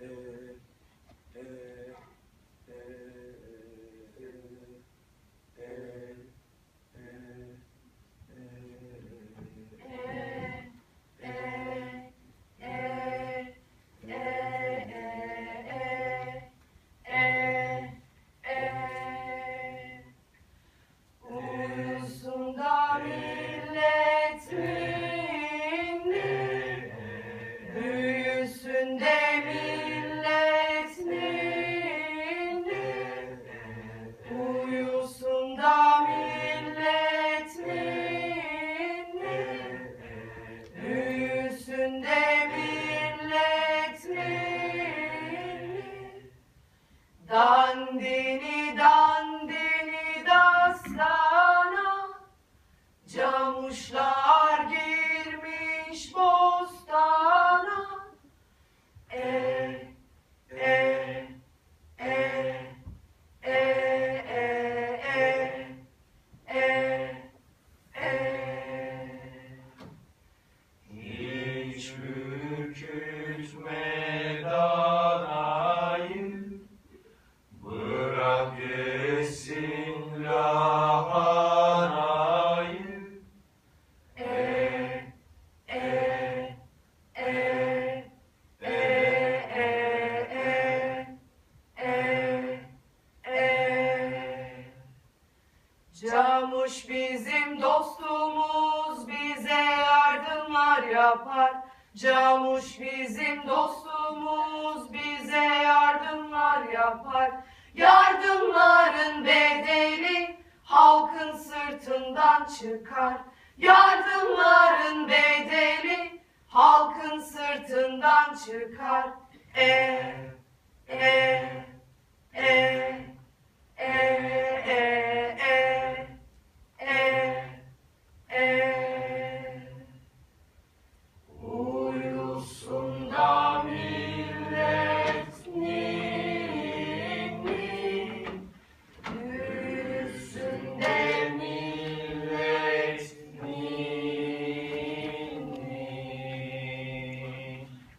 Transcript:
eh, Camuş bizim dostumuz bize yardımlar yapar. Camuş bizim dostumuz bize yardımlar yapar. Yardımların bedeli halkın sırtından çıkar. Yardımların bedeli halkın sırtından çıkar. E, e, e,